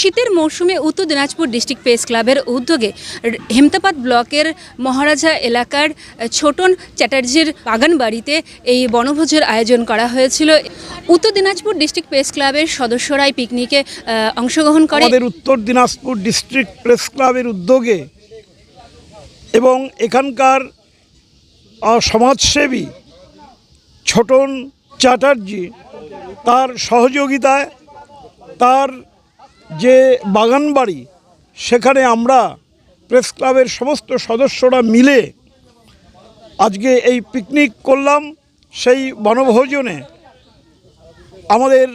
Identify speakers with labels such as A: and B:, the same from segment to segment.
A: শীতের মৌসুমে উত্তর দিনাজপুর ডিস্ট্রিক্ট প্রেস ক্লাবের উদ্যোগে হেমতাবাদ ব্লকের মহারাজা এলাকার ছোটন চ্যাটার্জির বাগান বাড়িতে এই বনভোজের আয়োজন করা হয়েছিল। উত্তর দিনাজপুর ডিস্ট্রিক্ট প্রেস ক্লাবের সদস্যরাই পিকনিকে অংশগ্রহণ করে।
B: আমাদের উত্তর দিনাজপুর ডিস্ট্রিক্ট প্রেস ক্লাবের উদ্যোগে এবং এখানকার সমাজসেবী ছোটন চ্যাটার্জি তার সহযোগিতায় তার যে বাগান বাড়ি সেখানে আমরা প্রেস ক্লাবের সমস্ত সদস্যরা মিলে আজকে এই পিকনিক করলাম। সেই বনভোজনে আমাদের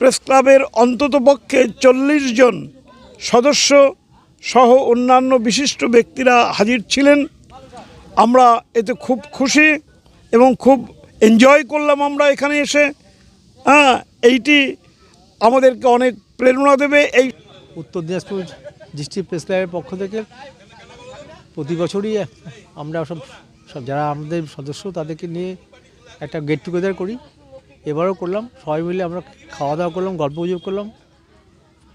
B: প্রেস ক্লাবের অন্ততপক্ষে চল্লিশ জন সদস্য সহ অন্যান্য বিশিষ্ট ব্যক্তিরা হাজির ছিলেন। আমরা এতে খুব খুশি এবং খুব এনজয় করলাম আমরা এখানে এসে। হ্যাঁ এইটি আমাদেরকে অনেক প্রেরণা দেবে এই
C: উত্তর দিনাজপুর ডিস্ট্রিক্ট প্রেস ক্লাবের পক্ষ থেকে প্রতি বছরই আমরা সব সব যারা আমাদের সদস্য তাদেরকে নিয়ে একটা গেট টুগেদার করি। এবারও করলাম সবাই মিলে আমরা খাওয়া দাওয়া করলাম গল্প গুজব করলাম।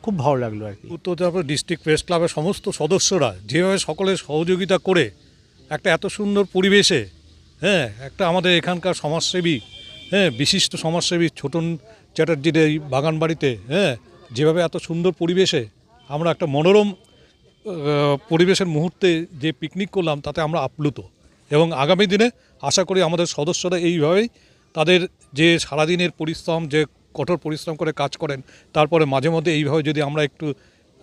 C: খুব ভালো লাগল আর কি।
D: উত্তর দিনাজপুর ডিস্ট্রিক্ট প্রেস ক্লাবের সমস্ত সদস্যরা যেভাবে সকলের সহযোগিতা করে একটা এত সুন্দর পরিবেশে হ্যাঁ একটা আমাদের এখানকার সমাজসেবী হ্যাঁ বিশিষ্ট সমাজসেবী ছোটন চ্যাটার্জির এই বাগান বাড়িতে হ্যাঁ যেভাবে এত সুন্দর পরিবেশে আমরা একটা মনোরম পরিবেশের মুহূর্তে যে পিকনিক করলাম, তাতে আমরা আপ্লুত। এবং আগামী দিনে আশা করি আমাদের সদস্যরা এইভাবেই তাদের যে সারাদিনের পরিশ্রম, যে কঠোর পরিশ্রম করে কাজ করেন, তারপরে মাঝে মধ্যে এইভাবে যদি আমরা একটু,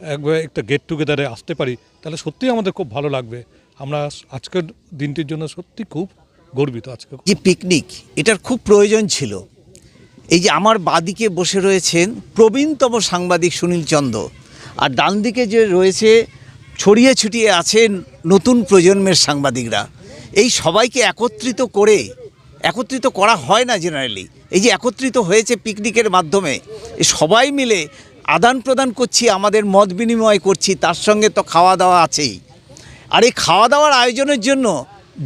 D: একবার একটা গেট টুগেদারে আসতে পারি, তাহলে সত্যিই আমাদের খুব ভালো লাগবে। আমরা আজকের দিনটির জন্য সত্যি খুব গর্বিত আজকে।
E: যে পিকনিক এটার খুব প্রয়োজন ছিল। এই যে আমার বাদিকে বসে রয়েছেন প্রবীণতম সাংবাদিক সুনীল চন্দ্র। আর ডান দিকে যে রয়েছে, ছড়িয়ে ছুটিয়ে আছেন নতুন প্রজন্মের সাংবাদিকরা। এই সবাইকে একত্রিত করে, একত্রিত করা হয় না জেনারেলি এই যে একত্রিত হয়েছে পিকনিকের মাধ্যমে সবাই মিলে আদান প্রদান করছি, আমাদের মত বিনিময় করছি, তার সঙ্গে তো খাওয়া দাওয়া আছেই। আর এই খাওয়া দাওয়ার আয়োজনের জন্য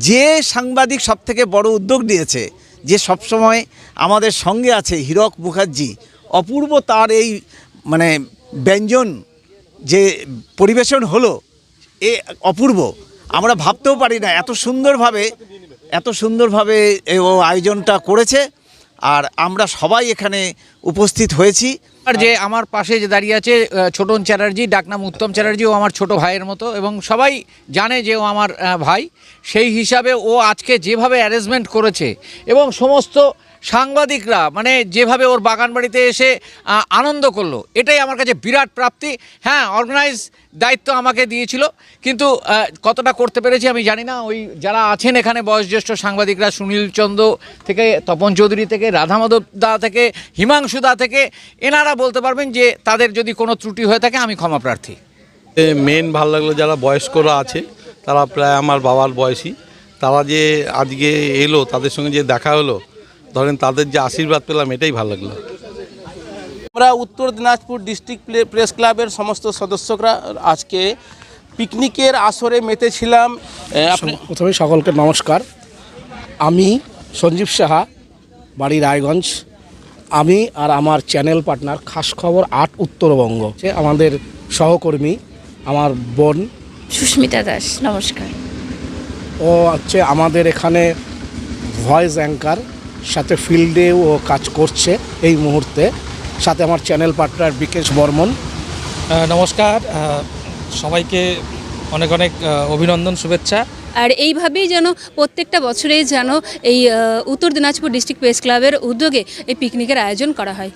E: যে সাংবাদিক সব থেকে বড় উদ্যোগ নিয়েছে যে সবসময় আমাদের সঙ্গে আছে হীরক মুখার্জি, অপূর্ব তার এই মানে ব্যঞ্জন যে পরিবেশন হলো, এ অপূর্ব। আমরা ভাবতেও পারি না, এত সুন্দরভাবে এত সুন্দরভাবে ও আয়োজনটা করেছে। আর আমরা সবাই এখানে উপস্থিত হয়েছি।
F: আর যে আমার পাশে যে দাঁড়িয়ে আছে ছোটন চ্যাটার্জি, ডাকনাম উত্তম চ্যাটার্জি, ও আমার ছোট ভাইয়ের মতো এবং সবাই জানে যে ও আমার ভাই। সেই হিসাবে ও আজকে যেভাবে অ্যারেঞ্জমেন্ট করেছে এবং সমস্ত সাংবাদিকরা মানে যেভাবে ওর বাগান বাড়িতে এসে আনন্দ করল, এটাই আমার কাছে বিরাট প্রাপ্তি। হ্যাঁ অর্গানাইজ দায়িত্ব আমাকে দিয়েছিল, কিন্তু কতটা করতে পেরেছি আমি জানি না। ওই যারা আছেন এখানে বয়োজ্যেষ্ঠ সাংবাদিকরা সুনীল চন্দ্র থেকে, তপন চৌধুরী থেকে, রাধামাধব দা থেকে, হিমাংশু দা থেকে, এনারা বলতে পারবেন যে তাদের যদি কোনো ত্রুটি হয়ে থাকে আমি ক্ষমা প্রার্থী।
G: মেন ভালো লাগল যারা বয়স্করা আছে তারা প্রায় আমার বাবার বয়সী। তারা যে আজকে এলো তাদের সঙ্গে যে দেখা হলো ধরেন তাদের যে আশীর্বাদ পেলাম এটাই ভালো লাগল।
H: আমরা উত্তর দিনাজপুর ডিস্ট্রিক্ট প্লে- প্রেস ক্লাবের সমস্ত সদস্যরা আজকে পিকনিকের আসরে মেতেছিলাম। আপনি
I: প্রথমে সকলকে নমস্কার। আমি সঞ্জীব সাহা বাড়ি রায়গঞ্জ। আমি আর আমার চ্যানেল পার্টনার খাস খবর আট উত্তরবঙ্গ। সে আমাদের সহকর্মী আমার বোন।
J: সুস্মিতা দাস নমস্কার।
I: ও হচ্ছে আমাদের এখানে ভয়েস অ্যাঙ্কার সাথে ফিল্ডেও ও কাজ করছে এই মুহূর্তে। সাথে আমার চ্যানেল পার্টনার বিকেশ বর্মন।
K: নমস্কার। সবাইকে অনেক অনেক অভিনন্দন শুভেচ্ছা।
A: আর এইভাবেই যেন প্রত্যেকটা বছরেই যেন এই উত্তর দিনাজপুর ডিস্ট্রিক্ট প্রেস ক্লাবের উদ্যোগে এই পিকনিকের আয়োজন করা হয়।